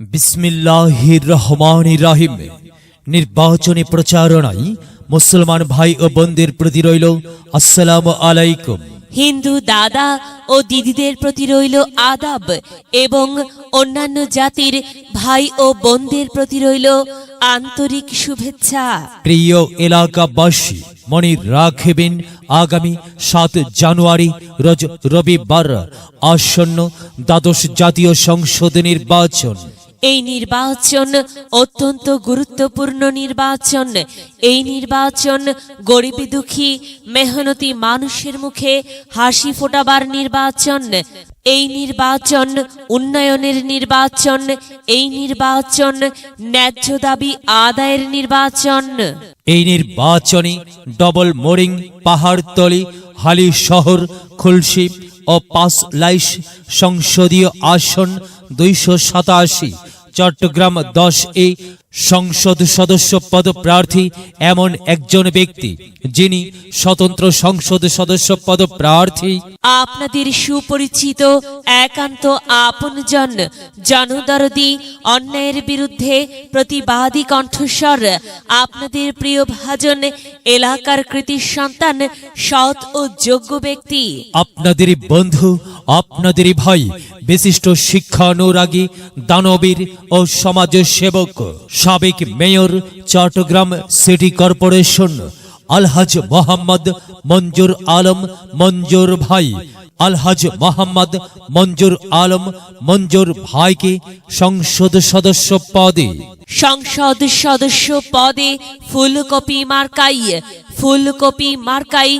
বিসমিল্লাহির রহমান রাহিম। নির্বাচনী প্রচারণায় মুসলমান ভাই ও বোনদের প্রতি রইল আসসালাম আলাইকুম। হিন্দু দাদা ও দিদিদের প্রতি রইল আদাব এবং অন্যান্য জাতির ভাই ও বোনদের প্রতি রইল আন্তরিক শুভেচ্ছা। প্রিয় এলাকাবাসী মনে রাখবেন আগামী সাত জানুয়ারি রোজ রবিবার আসন্ন দ্বাদশ জাতীয় সংসদ নির্বাচন। এই নির্বাচন অত্যন্ত গুরুত্বপূর্ণ নির্বাচন। এই নির্বাচন গরিব দুঃখী, মেহনতি মানুষের মুখে হাসি ফোটাবার নির্বাচন। এই নির্বাচন উন্নয়নের নির্বাচন। এই নির্বাচন ন্যায্য দাবি আদায়ের নির্বাচন। এই নির্বাচনে ডবল মোরিং পাহাড়তলি হালি শহর খুলশি ও পাঁচ লাইশ সংসদীয় আসন দুইশো সাতাশি চট্টগ্রাম দশ এ সংসদ সদস্য পদ প্রার্থী এমন একজন ব্যক্তি যিনি স্বতন্ত্র সংসদ সদস্য পদ প্রার্থী আপনাদের সুপরিচিত একান্ত আপনজন জনদরদি অন্যায়ের বিরুদ্ধে প্রতিবাদী কণ্ঠস্বর আপনাদের প্রিয় ভাজন এলাকার কৃতি সন্তান সৎ ও যোগ্য ব্যক্তি। আপনাদেরই বন্ধু আপনাদেরই ভাই বিশিষ্ট শিক্ষানুরাগী দানবীর ও সমাজ সেবক, সাবেক mayor, Chittagong city corporation, Alhaj Mohammad Manzur Alam, Manzur ভাই আলহাজ মোহাম্মদ মঞ্জুর আলম মঞ্জুর ভাইকে সংসদ সদস্য পদে। সংসদ সদস্য পদে ফুলকপি মার্কাই। ফুলকপি মার্কাই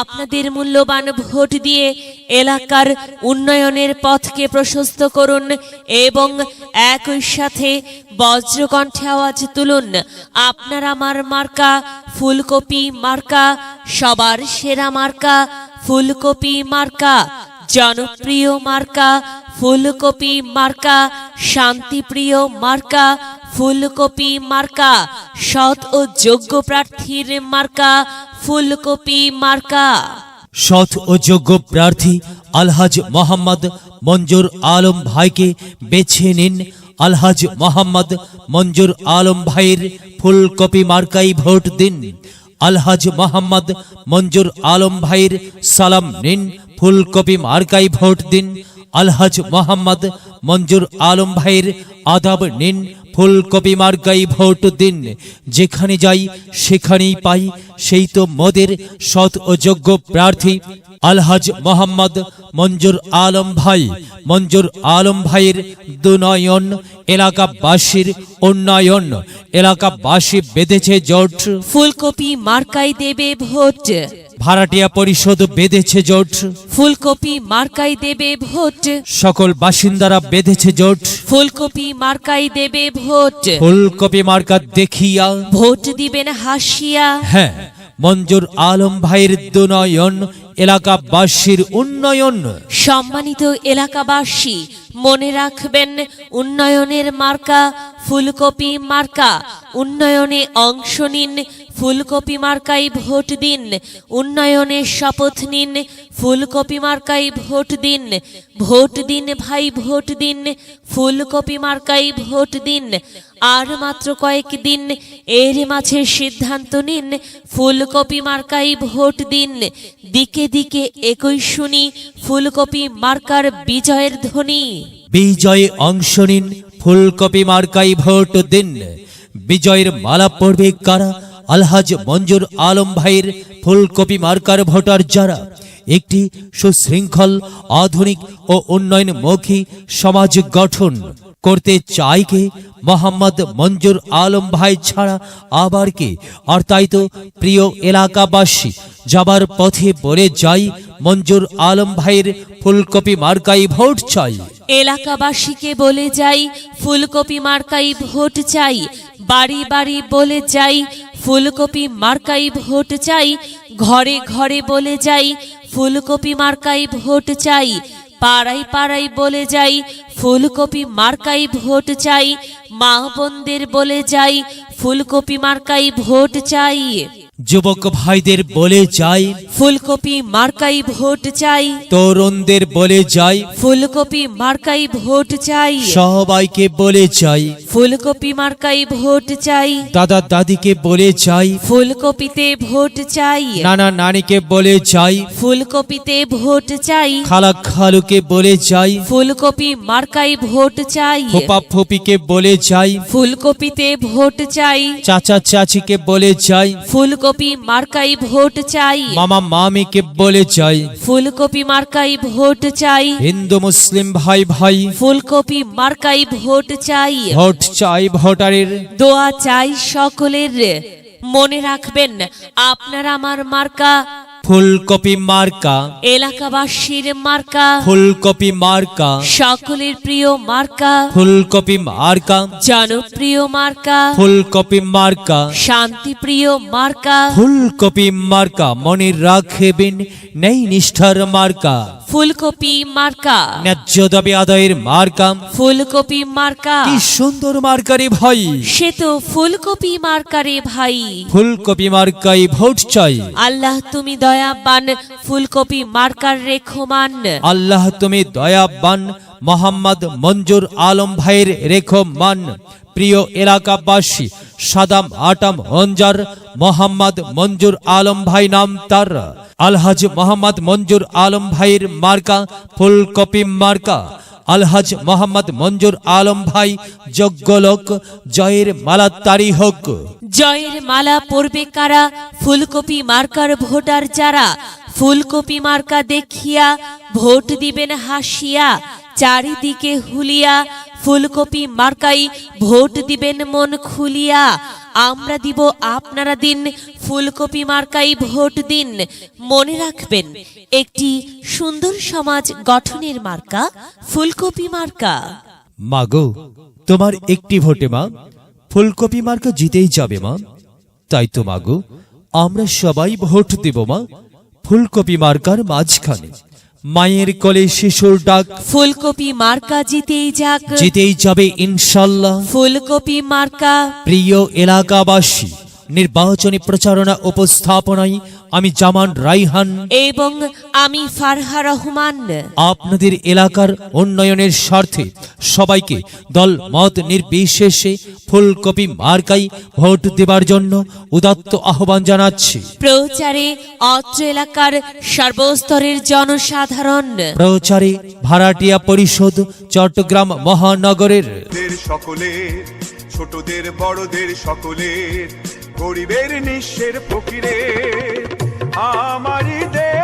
আপনাদের মূল্যবান ভোট দিয়ে এলাকার উন্নয়নের পথকে প্রশস্ত করুন এবং একই সাথে বজ্রকণ্ঠে আওয়াজ তুলুন। আপনার আমার মার্কা, ফুলকপি মার্কা, সবার সেরা মার্কা ফুলকপি মার্কা, জনপ্রিয় মার্কা, ফুলকপি মার্কা, শান্তিপ্রিয় মার্কা, ফুলকপি মার্কা, সৎ ও যোগ্য প্রার্থীর মার্কা, ফুলকপি মার্কা। সৎ ও যোগ্য প্রার্থী আলহাজ মোহাম্মদ মঞ্জুর আলম ভাইকে বেছে নিন। আলহাজ মোহাম্মদ মঞ্জুর আলম ভাইয়ের ফুলকপি মার্কাই ভোট দিন। আলহাজ মোহাম্মদ মঞ্জুর আলম ভাইয়ের সালাম নিন। ফুলকপি মার্কাই ভোট দিন। আলহাজ মোহাম্মদ মঞ্জুর আলম ভাইয়ের আদাব নিন। ফুলকপি মার্কাই ভোট দিন। যেখানে যাই সেখানেই পাই। সেই তো মোদের সৎ ও যোগ্য প্রার্থী আলহাজ মোহাম্মদ মঞ্জুর আলম ভাই। মঞ্জুর আলম ভাইয়ের দুনয়ন এলাকাবাসীর উন্নয়ন। এলাকাবাসী বেঁধেছে জোট। ফুলকপি মার্কাই দেবে ভোট। ভাড়াটিয়া পরিষদ বেঁধেছে জোট। ফুলকপি মার্কাই দেবে ভোট। সকল বাসিন্দারা বেঁধেছে জোট। ফুলকপি মার্কাই দেবে ভোট। ফুলকপি মার্কা দেখিয়া। ভোট দিবেন হাসিয়া। হ্যাঁ মঞ্জুর আলম ভাইয়ের দুনয়ন এলাকাবাসীর উন্নয়ন। সম্মানিত এলাকাবাসী মনে রাখবেন উন্নয়নের মার্কা ফুলকপি মার্কা উন্নয়নে অংশ নিন ফুলকপি মার্কাই ভোট দিন উন্নয়নের শপথ নিন, ফুলকপি মার্কাই ভোট দিন ভোট দিন ভাই ভোট দিন, ফুলকপি মার্কাই ভোট দিন, আর মাত্র কয়েক দিন, এর মাঝে সিদ্ধান্ত নিন, ফুলকপি মার্কাই ভোট দিন, দিকে দিকে একই শুনি, ফুলকপি মার্কার বিজয়ের ধ্বনি। বিজয়ে অংশ নিন, ফুলকপি মার্কাই ভোট দিন, বিজয়ের মালা পড়বে কারা আলহাজ মঞ্জুর আলম ভাইয়ের ফুলকপি মার্কার ভোটার যারা, একটি সুশৃঙ্খল, আধুনিক ও উন্নয়নমুখী সমাজ গঠন করতে চাই কে? মোহাম্মদ মঞ্জুর আলম ভাই ছাড়া আবার কে? আর তাই তো প্রিয় এলাকাবাসী, যাবার পথে বলে যাই, মঞ্জুর আলম ভাইয়ের ফুলকপি মার্কাই ভোট চাই। এলাকাবাসীকে বলে যাই, ফুলকপি মার্কাই ভোট চাই বাড়ি বাড়ি বলে যাই, ফুলকপি মার্কাই ভোট চাই, ঘরে ঘরে বলে যাই, ফুলকপি মার্কাই ভোট চাই পাড়াই পাড়াই বলে যাই, ফুলকপি মার্কাই ভোট চাই, মা বোনদের বলে যাই, ফুলকপি মার্কাই ভোট চাই। যুবক ভাইদের বলে যাই। ফুলকপি মার্কাই ভোট চাই। তরুণদের বলে যাই। ফুলকপি মার্কাই ভোট চাই। সবাইকে বলে যাই। ফুলকপি মার্কাই ভোট চাই। দাদা দাদিকে বলে যাই। ফুলকপিতে ভোট চাই। নানা নানিকে বলে যাই। ফুলকপিতে ভোট চাই। খালা খালুকে বলে যাই। ফুলকপি মার্কাই ভোট চাই। ফোপা ফোপিকে বলে যাই। ফুলকপিতে ভোট চাই। চাচা চাচিকে বলে যাই। ফুলকপি মার্কাই ভোট চাই। মামা মামিকে বলে চাই ফুলকপি মার্কাই ভোট চাই। হিন্দু মুসলিম ভাই ভাই। ফুলকপি মার্কাই ভোট চাই। ভোট চাই ভোটারের। দোয়া চাই সকলের। মনে রাখবেন আপনার আমার মার্কা ফুলকপি মার্কা। এলাকাবাসীর মার্কা। ফুলকপি মার্কা। সকলের প্রিয় মার্কা। ফুলকপি মার্কা। জনপ্রিয় মার্কা। ফুলকপি মার্কা। শান্তিপ্রিয় মার্কা। ফুলকপি মার্কা মনে রাখবেন নেই নিষ্ঠার মার্কা। ফুলকপি মার্কা। ন্যায্য দাবি আদায়ের মার্কা। ফুলকপি মার্কা। কি সুন্দর মার্কারে ভাই। সে তো ফুলকপি মার্কারে ভাই। ফুলকপি মার্কাই ভোট চাই। আল্লাহ তুমি দয়াবান ফুলকপি মার্কার রেখমান। আল্লাহ তুমি দয়াবান, মোহাম্মদ মঞ্জুর আলম ভাইয়ের রেখমান। প্রিয় এলাকাবাসী, সাদাম আটাম অঞ্জার, মোহাম্মদ মঞ্জুর আলম ভাই নাম তার। আলহাজ মোহাম্মদ মঞ্জুর আলম ভাইয়ের মার্কা, ফুলকপি মার্কা। আলহাজ মোহাম্মদ মঞ্জুর আলম ভাই, যোগ্য লোক, জয়ের মালা তারি হোক। জয়ের মালা পরবে কারা? ফুলকপি মার্কার ভোটার যারা? ফুলকপি মার্কা দেখিয়া ভোট দিবেন হাসিয়া, চারিদিকে হুলিয়া, ফুলকপি মার্কাই ভোট দিবেন মন খুলিয়া। আমরা দিব আপনারা দিন ফুলকপি মার্কাই ভোট দিন। মনে রাখবেন, একটি সুন্দর সমাজ গঠনের মার্কা, ফুলকপি মার্কা। মাগো তোমার একটি ভোটে মা, ফুলকপি মার্কা জিতেই যাবে মা। তাই তো মাগো আমরা সবাই ভোট দেব মা, ফুলকপি মার্কার মাঝখানে। মায়ের কোলে শিশুর ডাক। ফুলকপি মার্কা জিতেই যাক। জিতেই যাবে ইনশাল্লাহ। ফুলকপি মার্কা। প্রিয় এলাকাবাসী নির্বাচনী প্রচারণা উপস্থাপনায় আমি জামান রাইহান। এবং আমি ফারহা রহমান। আপনাদের এলাকার উন্নয়নের স্বার্থে সবাইকে দল মত নির্বিশেষে ফুলকপি মার্কাই ভোট দেবার জন্য উদাত্ত আহ্বান জানাচ্ছি। প্রচারে অত্র এলাকার সর্বস্তরের জনসাধারণ। প্রচারে ভাড়াটিয়া পরিষদ চট্টগ্রাম মহানগরের। দের সকলের ছোটদের বড়দের সকলের গরিবের নিঃশ্বের ফকিরে আমারই দেশ।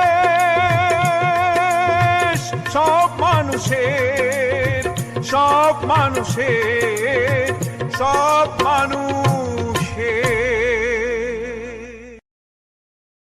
সব মানুষের সব মানুষের সব মানুষ